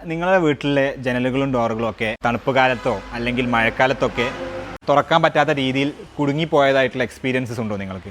നിങ്ങളുടെ വീട്ടിലെ ജനലുകളും ഡോറുകളും ഒക്കെ തണുപ്പ് കാലത്തോ അല്ലെങ്കിൽ മഴക്കാലത്തൊക്കെ തുറക്കാൻ പറ്റാത്ത രീതിയിൽ കുടുങ്ങിപ്പോയതായിട്ടുള്ള എക്സ്പീരിയൻസസ് ഉണ്ടോ നിങ്ങൾക്ക്?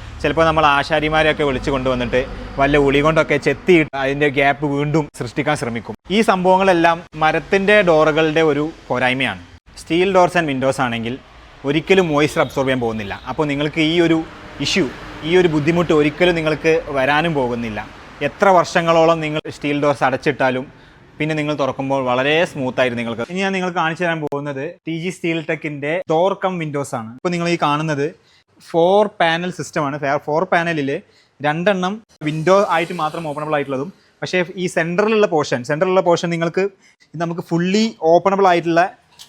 ചിലപ്പോൾ നമ്മൾ ആശാരിമാരെയൊക്കെ വിളിച്ചു കൊണ്ടുവന്നിട്ട് വല്ല ഉളി കൊണ്ടൊക്കെ ചെത്തിയിട്ട് അതിന്റെ ഗ്യാപ്പ് വീണ്ടും സൃഷ്ടിക്കാൻ ശ്രമിക്കും. ഈ സംഭവങ്ങളെല്ലാം മരത്തിന്റെ ഡോറുകളുടെ ഒരു പോരായ്മയാണ്. സ്റ്റീൽ ഡോർസ് ആൻഡ് വിൻഡോസ് ആണെങ്കിൽ ഒരിക്കലും മോയ്സ്ചർ അബ്സോർബ് ചെയ്യാൻ പോകുന്നില്ല. അപ്പോൾ നിങ്ങൾക്ക് ഈ ഒരു ഇഷ്യൂ ഈ ഒരു ബുദ്ധിമുട്ട് ഒരിക്കലും നിങ്ങൾക്ക് വരാനും പോകുന്നില്ല. എത്ര വർഷങ്ങളോളം നിങ്ങൾ സ്റ്റീൽ ഡോർസ് അടച്ചിട്ടാലും പിന്നെ നിങ്ങൾ തുറക്കുമ്പോൾ വളരെ സ്മൂത്ത് ആയിരുന്നു നിങ്ങൾക്ക്. ഇനി ഞാൻ നിങ്ങൾ കാണിച്ചു തരാൻ പോകുന്നത് ടി ജി സ്റ്റീൽ ടെക്കിന്റെ ഡോർ കം വിൻഡോസ് ആണ്. ഇപ്പോൾ നിങ്ങൾ ഈ കാണുന്നത് ഫോർ പാനൽ സിസ്റ്റമാണ് ഫോർ പാനലിൽ രണ്ടെണ്ണം വിൻഡോ ആയിട്ട് മാത്രം ഓപ്പണബിൾ ആയിട്ടുള്ളതും. പക്ഷേ ഈ സെന്ററിലുള്ള പോർഷൻ സെന്ററിലുള്ള പോർഷൻ നിങ്ങൾക്ക് നമുക്ക് ഫുള്ളി ഓപ്പണബിൾ ആയിട്ടുള്ള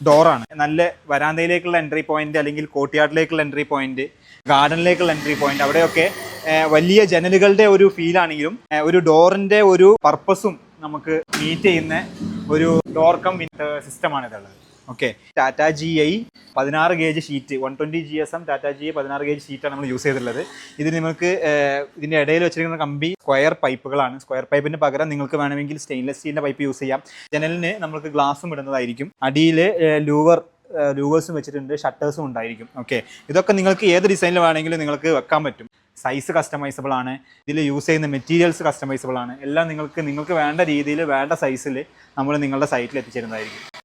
ഡോറാണ് നല്ല വരാന്തയിലേക്കുള്ള എൻട്രി പോയിന്റ് അല്ലെങ്കിൽ കോട്ടിയാട്ടിലേക്കുള്ള എൻട്രി പോയിന്റ് ഗാർഡനിലേക്കുള്ള എൻട്രി പോയിന്റ് അവിടെയൊക്കെ വലിയ ജനലുകളുടെ ഒരു ഫീലാണെങ്കിലും ഒരു ഡോറിന്റെ ഒരു പർപ്പസും നമുക്ക് മീറ്റ് ചെയ്യുന്ന ഒരു ഡോർ കം സിസ്റ്റമാണ് ഇതുള്ളത്. ഓക്കെ ടാറ്റ ജി ഐ പതിനാറ് gauge sheet one twenty G S M Tata G I പതിനാറ് ഗേജ് ഷീറ്റാണ് നമ്മൾ യൂസ് ചെയ്തിട്ടുള്ളത്. ഇതിന് നിങ്ങൾക്ക് ഇതിന്റെ ഇടയിൽ വെച്ചിരിക്കുന്ന കമ്പി സ്ക്വയർ പൈപ്പുകളാണ് സ്ക്വയർ പൈപ്പിന് പകരം നിങ്ങൾക്ക് വേണമെങ്കിൽ സ്റ്റെയിൻലെസ് സ്റ്റീലിന്റെ പൈപ്പ് യൂസ് ചെയ്യാം. ജനലിന് നമുക്ക് ഗ്ലാസും ഇടുന്നതായിരിക്കും. അടിയിൽ ലൂവർ ലൂവേഴ്സും വെച്ചിട്ടുണ്ട്. ഷട്ടേഴ്സും ഉണ്ടായിരിക്കും. ഓക്കെ ഇതൊക്കെ നിങ്ങൾക്ക് ഏത് ഡിസൈനിൽ വേണമെങ്കിലും നിങ്ങൾക്ക് വെക്കാൻ പറ്റും. സൈസ് കസ്റ്റമൈസബിൾ ആണ്. ഇതിൽ യൂസ് ചെയ്യുന്ന മെറ്റീരിയൽസ് കസ്റ്റമൈസബിൾ ആണ്. എല്ലാം നിങ്ങൾക്ക് നിങ്ങൾക്ക് വേണ്ട രീതിയിൽ വേണ്ട സൈസിൽ നമ്മൾ നിങ്ങളുടെ സൈറ്റിൽ എത്തിച്ചേരുന്നതായിരിക്കും.